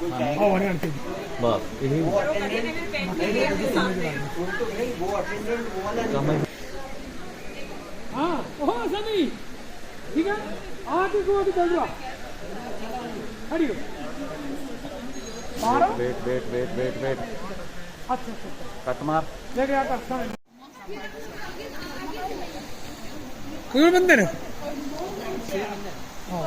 वो one aunty बाप यही हाँ ओह सभी ठीक है आगे को अभी चल रहा हरी मारो wait wait wait wait wait अच्छा अच्छा कट मार ले गया था कौन बंदे ने हाँ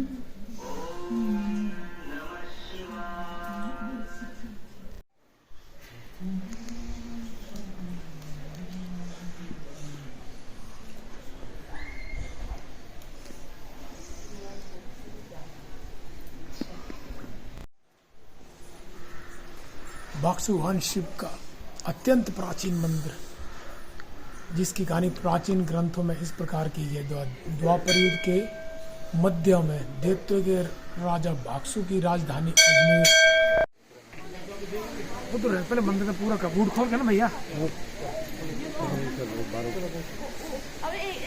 बाक्सुहान शिव का अत्यंत प्राचीन मंदिर जिसकी कहानी प्राचीन ग्रंथों में इस प्रकार की है। द्वा- द्वापर युग के मध्य में दैत्य के राजा भागसु की राजधानी अजमेर। उधर है पहले मंदिर का पूरा का बूट खोल के ना भैया। अब एक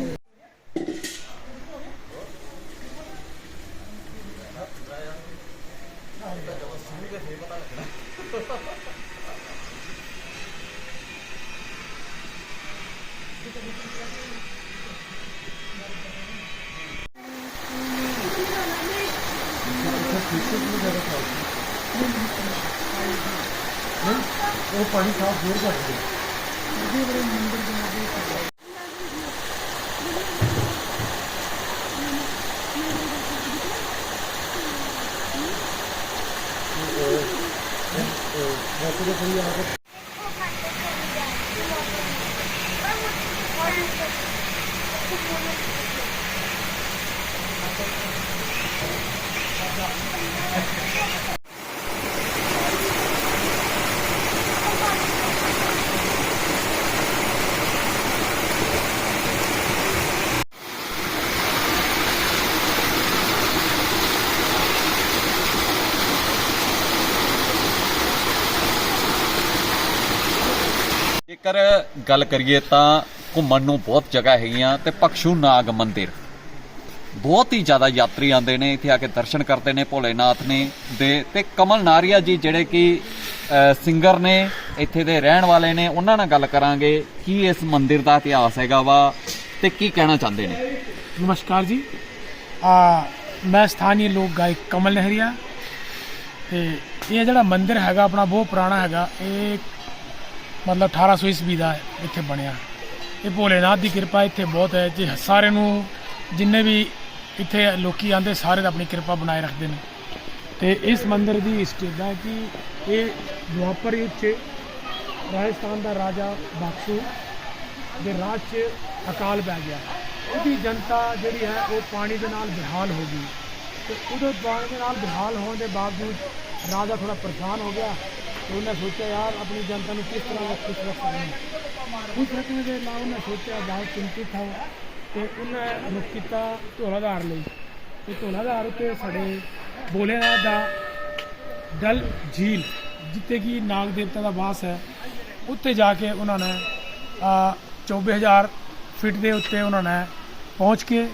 एक ਉਹ ਪਾਣੀ ਸਾਫ਼ ਹੋ। ਜਾਂਦਾ ਹੈ ਜਿਹੜੇ ਮੰਦਰ ਦੇ ਨਾਲ পুরোপুরি আমাদের Thank you. ਜੇਕਰ ਗੱਲ ਕਰੀਏ ਤਾਂ ਘੁੰਮਣ ਨੂੰ ਬਹੁਤ ਜਗ੍ਹਾ ਹੈਗੀਆਂ ਤੇ ਪਖਸ਼ੂ ਨਾਗ ਮੰਦਿਰ। ਬਹੁਤ ਹੀ ਜ਼ਿਆਦਾ ਯਾਤਰੀ ਆਉਂਦੇ ਨੇ, ਇੱਥੇ ਆ ਕੇ ਦਰਸ਼ਨ ਕਰਦੇ ਨੇ ਭੋਲੇਨਾਥ ਨੇ ਦੇ ਤੇ ਕਮਲ ਨਾਰੀਆ ਜੀ ਜਿਹੜੇ ਕਿ ਸਿੰਗਰ ਨੇ, ਇੱਥੇ ਦੇ ਰਹਿਣ ਵਾਲੇ ਨੇ, ਉਹਨਾਂ ਨਾਲ ਗੱਲ ਕਰਾਂਗੇ ਕੀ ਇਸ ਮੰਦਿਰ ਦਾ ਇਤਿਹਾਸ ਹੈਗਾ ਵਾ ਤੇ ਕੀ ਕਹਿਣਾ ਚਾਹੁੰਦੇ ਨੇ। ਨਮਸਕਾਰ ਜੀ। ਆ, ਮੈਂ ਸਥਾਨੀ ਲੋਕ ਗਾਇਕ ਕਮਲ ਨਹਿਰੀਆ ਤੇ ਇਹ ਜਿਹੜਾ ਮੰਦਿਰ ਹੈਗਾ, ਆਪਣਾ ਬਹੁਤ ਪੁਰਾਣਾ ਹੈਗਾ, ਇਹ ਮਤਲਬ 1800 ਈਸਵੀ ਦਾ ਇੱਥੇ ਬਣਿਆ। ਇਹ ਭੋਲੇਨਾਥ ਦੀ ਕਿਰਪਾ ਇੱਥੇ ਬਹੁਤ ਹੈ। ਜੇ ਸਾਰੇ ਨੂੰ ਜਿੰਨੇ ਵੀ ਇੱਥੇ ਲੋਕੀ ਆਂਦੇ ਸਾਰੇ ਦਾ ਆਪਣੀ ਕਿਰਪਾ ਬਣਾਏ ਰੱਖਦੇ ਨੇ। ਤੇ ਇਸ ਮੰਦਿਰ ਦੀ ਹਿਸਟਰੀ ਦਾ ਕਿ ਇਹ ਦੁਆਪਰ ਯੁੱਗ 'ਚ ਰਾਜਸਥਾਨ ਦਾ ਰਾਜਾ ਬਾਕਸੂ ਦੇ ਰਾਜ 'ਚ ਅਕਾਲ ਪੈ ਗਿਆ। ਉਹਦੀ ਜਨਤਾ ਜਿਹੜੀ ਹੈ, ਉਹ ਪਾਣੀ ਦੇ ਨਾਲ ਬਿਹਾਲ ਹੋ ਗਈ। ਤੇ ਉਹਦੇ ਪਾਣੀ ਦੇ ਨਾਲ ਬਿਹਾਲ ਹੋਣ ਦੇ ਬਾਵਜੂਦ ਰਾਜਾ ਥੋੜਾ ਪਰੇਸ਼ਾਨ ਹੋ ਗਿਆ। ਤੇ ਉਹਨੇ ਸੋਚਿਆ ਯਾਰ ਆਪਣੀ ਜਨਤਾ ਨੂੰ ਕਿਸ ਤਰ੍ਹਾਂ ਦਾ ਖੁਸ਼ ਰੱਖ ਸਕਣਾ ਖੁਸ਼ ਰੱਖਣ ਦੇ ਨਾਲ ਉਹਨੇ ਸੋਚਿਆ ਬਹੁਤ ਚਿੰਤਿਤ ਹੈ ਤੇ ਉਹਨੇ ਰੁਕ ਕੀਤਾ ਧੋਲਾਧਾਰ ਲਈ। ਤੇ ਧੌਲਾਧਾਰ ਉੱਤੇ ਸਾਡੇ ਭੋਲੇਨਾਥ ਦਾ ਡਲ ਝੀਲ, ਜਿੱਥੇ ਕਿ ਨਾਗ ਦੇਵਤਾ ਦਾ ਵਾਸ ਹੈ ਉੱਤੇ ਜਾ ਕੇ ਉਹਨਾਂ ਨੇ ਆ 24000 ਫੀਟ ਦੇ ਉੱਤੇ ਉਹਨਾਂ ਨੇ ਪਹੁੰਚ ਕੇ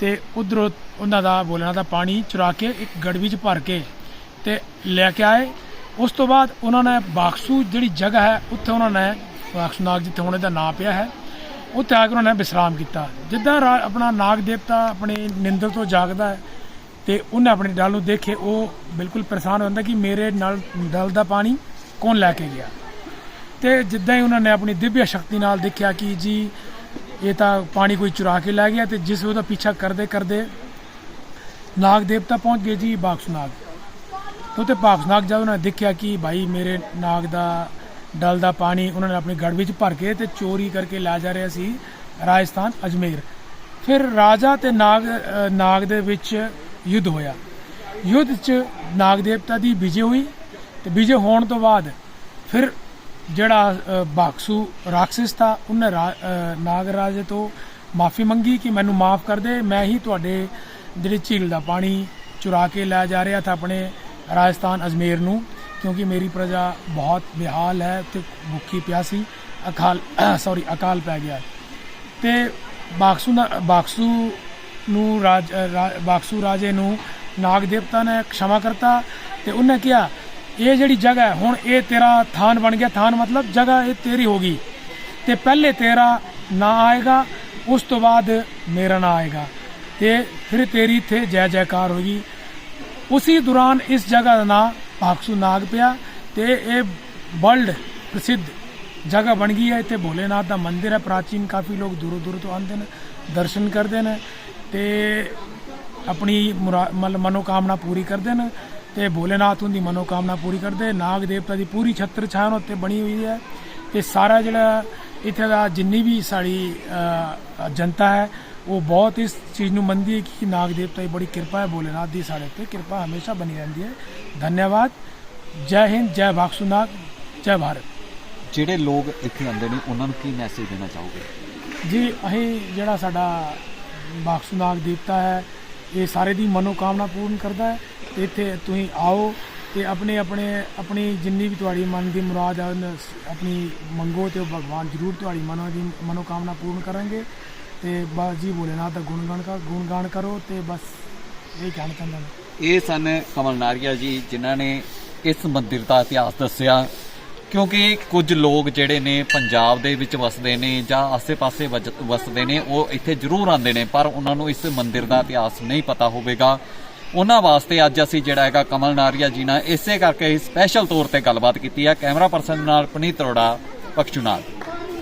ਤੇ ਉਧਰੋਂ ਉਹਨਾਂ ਦਾ ਬੋਲਣਾ ਦਾ ਪਾਣੀ ਚੁਰਾ ਕੇ ਇੱਕ ਗੜਵੀ 'ਚ ਭਰ ਕੇ ਤੇ ਲੈ ਕੇ ਆਏ। ਉਸ ਤੋਂ ਬਾਅਦ ਉਹਨਾਂ ਨੇ ਬਾਕਸੂ ਜਿਹੜੀ ਜਗ੍ਹਾ ਹੈ, ਉੱਥੇ ਉਹਨਾਂ ਨੇ ਬਾਕਸੂ ਨਾਗ ਜਿੱਥੇ ਹੁਣ ਇਹਦਾ ਨਾਂ ਪਿਆ ਹੈ, ਉੱਥੇ ਆ ਕੇ ਉਹਨਾਂ ਨੇ ਵਿਸਰਾਮ ਕੀਤਾ। ਜਿੱਦਾਂ ਰਾ- ਆਪਣਾ ਨਾਗ ਦੇਵਤਾ ਆਪਣੇ ਨਿੰਦਰ ਤੋਂ ਜਾਗਦਾ ਹੈ ਤੇ ਉਹਨੇ ਆਪਣੇ ਡਲ ਨੂੰ ਦੇਖੇ, ਉਹ ਬਿਲਕੁਲ ਪਰੇਸ਼ਾਨ ਹੋ ਕਿ ਮੇਰੇ ਨਾਲ ਡਲ ਦਾ ਪਾਣੀ ਕੌਣ ਲੈ ਕੇ ਗਿਆ? ਤੇ ਜਿੱਦਾਂ ਹੀ ਉਹਨਾਂ ਨੇ ਆਪਣੀ ਦਿਵਯ ਸ਼ਕਤੀ ਨਾਲ ਦੇਖਿਆ ਕਿ ਜੀ, ਇਹ ਤਾਂ ਪਾਣੀ ਕੋਈ ਚੁਰਾ ਕੇ ਲੈ ਗਿਆ ਤੇ ਜਿਸ ਉਹਦਾ ਪਿੱਛਾ ਕਰਦੇ ਕਰਦੇ ਨਾਗ ਦੇਵਤਾ ਪਹੁੰਚ ਗਏ ਜੀ ਬਾਕਸੂ ਨਾਗ। ਉੱਥੇ ਬਾਕਸ ਨਾਗ ਜਦ ਉਹਨਾਂ ਨੇ ਦੇਖਿਆ ਕਿ ਭਾਈ ਮੇਰੇ ਨਾਗ ਦਾ, ਡਲ ਦਾ ਪਾਣੀ ਉਹਨਾਂ ਨੇ ਆਪਣੀ ਗੜ ਵਿੱਚ ਭਰ ਕੇ ਤੇ ਚੋਰੀ ਕਰਕੇ ਲੈ ਜਾ ਰਿਹਾ ਸੀ ਰਾਜਸਥਾਨ ਅਜਮੇਰ। ਫਿਰ ਰਾਜਾ ਤੇ ਨਾਗ ਨਾਗ ਦੇ ਵਿੱਚ ਯੁੱਧ ਹੋਇਆ। ਯੁੱਧ 'ਚ ਨਾਗ ਦੇਵਤਾ ਦੀ ਵਿਜੇ ਹੋਈ ਤੇ ਵਿਜੇ ਹੋਣ ਤੋਂ ਬਾਅਦ ਫਿਰ ਜਿਹੜਾ ਬਾਕਸੂ ਰਾਖਸ਼ ਥਾ, ਉਹਨੇ ਰਾ- ਨਾਗ ਰਾਜੇ ਤੋਂ ਮਾਫੀ ਮੰਗੀ ਕਿ ਮੈਨੂੰ ਮਾਫ ਕਰ ਦੇ, ਮੈਂ ਹੀ ਤੁਹਾਡੇ, ਜਿਹੜੀ ਝੀਲ ਦਾ ਪਾਣੀ ਚੁਰਾ ਕੇ ਲੈ ਜਾ ਰਿਹਾ ਥਾ ਆਪਣੇ ਰਾਜਸਥਾਨ ਅਜਮੇਰ ਨੂੰ ਕਿਉਂਕਿ ਮੇਰੀ ਪ੍ਰਜਾ ਬਹੁਤ ਬਿਹਾਲ ਹੈ ਤੇ ਭੁੱਖੀ ਪਿਆਸੀ ਅਕਾਲ ਸੌਰੀ ਅਕਾਲ ਪੈ ਗਿਆ ਤੇ ਬਾਕਸੂ ਬਾਕਸੂ ਨੂੰ ਰਾਜ ਰਾ- ਬਾਕਸੂ ਰਾਜੇ ਨੂੰ ਨਾਗ ਦੇਵਤਾ ਨੇ ਖਿਮਾ ਕਰਤਾ ਤੇ ਉਹਨੇ ਕਿਹਾ ਇਹ ਜਿਹੜੀ ਜਗ੍ਹਾ ਹੈ ਹੁਣ ਇਹ ਤੇਰਾ ਥਾਨ ਬਣ ਗਿਆ ਥਾਨ ਮਤਲਬ ਜਗ੍ਹਾ ਇਹ ਤੇਰੀ ਹੋਗੀ ਤੇ ਪਹਿਲੇ ਤੇਰਾ ਨਾਂ ਆਏਗਾ ਉਸ ਤੋਂ ਬਾਅਦ ਮੇਰਾ ਨਾਂ ਆਏਗਾ ਤੇ ਫਿਰ ਤੇਰੀ ਇੱਥੇ ਜੈ ਜੈਕਾਰ ਹੋਗੀ ਉਸੇ ਦੌਰਾਨ ਇਸ ਜਗ੍ਹਾ ਦਾ ਨਾਂ ਭਾਕਸੂ ਨਾਗ ਪਿਆ ਤੇ ਇਹ ਵਰਲਡ ਪ੍ਰਸਿੱਧ ਜਗ੍ਹਾ ਬਣ ਗਈ ਹੈ। ਇੱਥੇ ਭੋਲੇਨਾਥ ਦਾ ਮੰਦਿਰ ਹੈ। ਪ੍ਰਾਚੀਨ ਕਾਫੀ ਲੋਕ ਦੂਰੋਂ ਦੂਰੋਂ ਤੋਂ ਆਉਂਦੇ ਨੇ, ਦਰਸ਼ਨ ਕਰਦੇ ਨੇ ਤੇ ਆਪਣੀ ਮਨੋਕਾਮਨਾ ਪੂਰੀ ਕਰਦੇ ਨੇ ਤੇ ਭੋਲੇਨਾਥ ਉਹਦੀ ਮਨੋਕਾਮਨਾ ਪੂਰੀ ਕਰਦੇ ਨਾਗ ਦੇਵਤਾ ਦੀ ਪੂਰੀ ਛਤਰ ਛਾਇਆ ਉੱਤੇ ਬਣੀ ਹੋਈ ਹੈ ਤੇ ਸਾਰਾ ਜਿਹੜਾ ਇੱਥੇ ਦਾ ਜਿੰਨੀ ਵੀ ਸਾਡੀ ਜਨਤਾ ਹੈ ਉਹ ਬਹੁਤ ਇਸ ਚੀਜ਼ ਨੂੰ ਮੰਨਦੀ ਹੈ ਕਿ ਨਾਗ ਦੇਵਤਾ ਦੀ ਬੜੀ ਕਿਰਪਾ ਹੈ ਭੋਲੇਨਾਥ ਦੀ ਸਾਡੇ ਉੱਤੇ ਕਿਰਪਾ ਹਮੇਸ਼ਾ ਬਣੀ ਰਹਿੰਦੀ ਹੈ। ਧੰਨਵਾਦ। ਜੈ ਹਿੰਦ ਜੈ ਭਾਕਸੂ ਨਾਗ ਜੈ ਭਾਰਤ। ਜਿਹੜੇ ਲੋਕ ਇੱਥੇ ਆਉਂਦੇ ਨੇ ਉਹਨਾਂ ਨੂੰ ਕੀ ਮੈਸੇਜ ਦੇਣਾ ਚਾਹੋਗੇ? ਜੀ ਅਸੀਂ ਜਿਹੜਾ ਸਾਡਾ ਬਾਕਸੂ ਨਾਗ ਦੇਵਤਾ ਹੈ ਇਹ ਸਾਰੇ ਦੀ ਮਨੋਕਾਮਨਾ ਪੂਰਨ ਕਰਦਾ ਹੈ। ਤੇ ਇੱਥੇ ਤੁਸੀਂ ਆਓ ਤੇ ਆਪਣੇ ਆਪਣੇ ਆਪਣੀ ਜਿੰਨੀ ਵੀ ਤੁਹਾਡੀ ਮਨ ਦੀ ਮੁਰਾਦ ਹੈ ਆਪਣੀ ਮੰਗੋ ਤੇ ਭਗਵਾਨ ਜ਼ਰੂਰ ਤੁਹਾਡੀ ਮਨੋ ਦੀ ਮਨੋਕਾਮਨਾ ਪੂਰਨ ਕਰਨਗੇ ਤੇ ਬਸ ਜੀ ਭੋਲੇਨਾਥ ਦਾ ਗੁਣਗਾਨ ਕਰ, ਗੁਣਗਾਨ ਕਰੋ ਤੇ ਬਸ ਇਹ ਕਹਿਣਾ ਚਾਹੁੰਦਾ ਮੈਂ। ਇਹ ਸਨ ਕਮਲ ਨਾਰੀਆ ਜੀ, ਜਿਨ੍ਹਾਂ ਨੇ ਇਸ ਮੰਦਿਰ ਦਾ ਇਤਿਹਾਸ ਦੱਸਿਆ। ਕਿਉਂਕਿ ਕੁਝ ਲੋਕ ਜਿਹੜੇ ਨੇ ਪੰਜਾਬ ਦੇ ਵਿੱਚ ਵਸਦੇ ਨੇ ਜਾਂ ਆਸੇ-ਪਾਸੇ ਵਜ- ਵਸਦੇ ਨੇ, ਉਹ ਇੱਥੇ ਜ਼ਰੂਰ ਆਉਂਦੇ ਨੇ, ਪਰ ਉਹਨਾਂ ਨੂੰ ਇਸ ਮੰਦਿਰ ਦਾ ਇਤਿਹਾਸ ਨਹੀਂ ਪਤਾ ਹੋਵੇਗਾ। ਉਹਨਾਂ ਵਾਸਤੇ ਅੱਜ ਅਸੀਂ ਜਿਹੜਾ ਹੈਗਾ ਕਮਲ ਨਾਰੀਆ ਜੀ ਨਾਲ ਇਸੇ ਕਰਕੇ ਸਪੈਸ਼ਲ ਤੌਰ ਤੇ ਗੱਲਬਾਤ ਕੀਤੀ ਹੈ। ਕੈਮਰਾ ਪਰਸਨ ਨਾਲ ਪਨੀਤ ਅਰੋੜਾ, ਪਖਚੂ